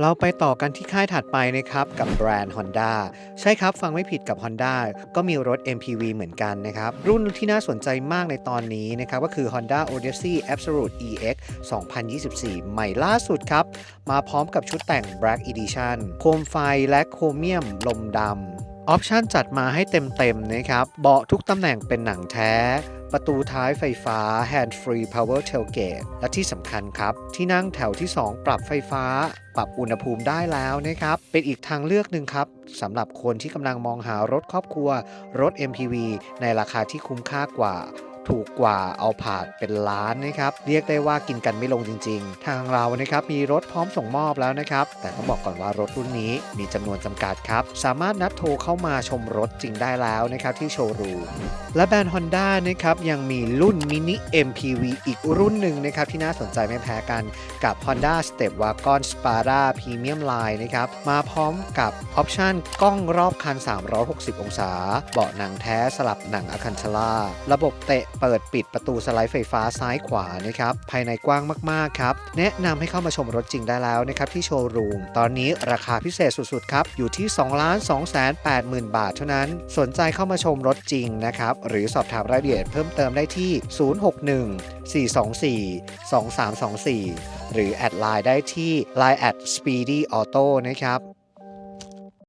เราไปต่อกันที่ค่ายถัดไปนะครับ กับแบรนด์ Honda ใช่ครับ ฟังไม่ผิดกับ Honda ก็มีรถ MPV เหมือนกันนะครับ รุ่นที่น่าสนใจมากในตอนนี้นะครับ ก็คือ Honda Odyssey Absolute EX 2024 ใหม่ล่าสุดครับ มาพร้อมกับชุดแต่ง Black Edition โคมไฟและโครเมียมลมดำออปชันจัดมาให้เต็มๆนะครับ เบาะทุกตำแหน่งเป็นหนังแท้ ประตูท้ายไฟฟ้า Hand Free Power Tailgate และที่สำคัญครับ ที่นั่งแถวที่ 2 ปรับไฟฟ้า ปรับอุณหภูมิได้แล้วนะครับ เป็นอีกทางเลือกหนึ่งครับสำหรับคนที่กำลังมองหารถครอบครัว รถ MPV ในราคาที่คุ้มค่ากว่า ถูกกว่าเอาผาดเป็นล้านนะครับ เรียกได้ว่ากินกันไม่ลงจริง ๆ ทางเรานะครับมีรถพร้อมส่งมอบแล้วนะครับ แต่ต้องบอกก่อนว่ารถรุ่นนี้มีจำนวนจำกัดครับ สามารถนัดโทรเข้ามาชมรถจริงได้แล้วนะครับที่โชว์รูมและแบรนด์ Honda นะครับยังมีรุ่นมินิ MPV อีกรุ่นหนึ่งนะครับที่น่าสนใจไม่แพ้กันกับ Honda Step Wagon Spada Premium Line นะครับมาพร้อมกับออปชันกล้องรอบคัน 360 องศา เบาะหนังแท้สลับหนังอะคันชลา ระบบเตะเปิดปิดประตูสไลด์ไฟฟ้าซ้ายขวานะครับภายในกว้างมากๆครับแนะนำให้เข้ามาชมรถจริงได้แล้วนะครับที่โชว์รูม ตอนนี้ราคาพิเศษสุดๆครับอยู่ที่ 2 2 8 0 0 0 0 บาทเท่านั้น สนใจเข้ามาชมรถจริงนะครับหรือสอบถามรายละเอียดเพิ่มเติมได้ที่ 061 424 2324 หรือแอดไลน์ได้ที่ Line at Speedy Auto นะครับ